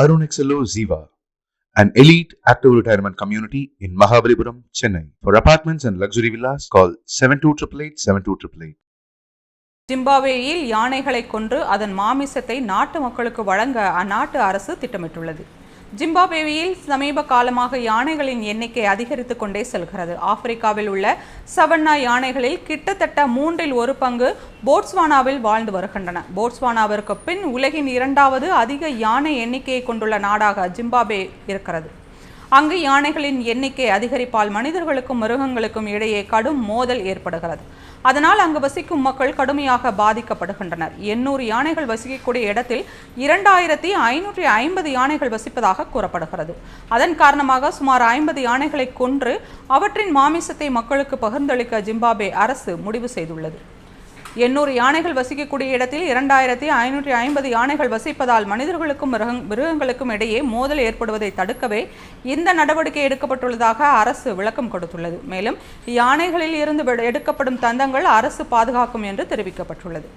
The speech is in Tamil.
Arun XLO Ziva, an elite active retirement community in Mahabalipuram, Chennai. For apartments and luxury villas, call 7288 72888. ஜிம்பாப்வேயில் யானைகளை கொன்று அதன் மாமிசத்தை நாட்டு மக்களுக்கு வழங்க அந்நாட்டு அரசு திட்டமிட்டுள்ளது ஜிம்பாபேவியில் சமீப காலமாக யானைகளின் எண்ணிக்கை அதிகரித்து கொண்டே செல்கிறது. ஆப்பிரிக்காவில் உள்ள சவன்னா யானைகளில் கிட்டத்தட்ட மூன்றில் ஒரு பங்கு போட்ஸ்வானாவில் வாழ்ந்து வருகின்றன. போட்ஸ்வானாவிற்கு பின் உலகின் இரண்டாவது அதிக யானை எண்ணிக்கையை கொண்டுள்ள நாடாக ஜிம்பாப்வே இருக்கிறது. அங்கு யானைகளின் எண்ணிக்கை அதிகரிப்பால் மனிதர்களுக்கும் மிருகங்களுக்கும் இடையே கடும் மோதல் ஏற்படுகிறது. அதனால் அங்கு வசிக்கும் மக்கள் கடுமையாக பாதிக்கப்படுகின்றனர். எண்ணூறு யானைகள் வசிக்கக்கூடிய இடத்தில் இரண்டாயிரத்தி ஐநூற்றி ஐம்பது யானைகள் வசிப்பதாக கூறப்படுகிறது. அதன் காரணமாக சுமார் ஐம்பது யானைகளை கொன்று அவற்றின் மாமிசத்தை மக்களுக்கு பகிர்ந்தளிக்க ஜிம்பாப்வே அரசு முடிவு செய்துள்ளது. எண்ணூறு யானைகள் வசிக்கக்கூடிய இடத்தில் இரண்டாயிரத்தி ஐநூற்றி ஐம்பது யானைகள் வசிப்பதால் மனிதர்களுக்கும் மிருகங் மிருகங்களுக்கும் இடையே மோதல் ஏற்படுவதை தடுக்கவே இந்த நடவடிக்கை எடுக்கப்பட்டுள்ளதாக அரசு விளக்கம் கொடுத்துள்ளது. மேலும் யானைகளில் இருந்து எடுக்கப்படும் தந்தங்கள் அரசு பாதுகாக்கும் என்று தெரிவிக்கப்பட்டுள்ளது.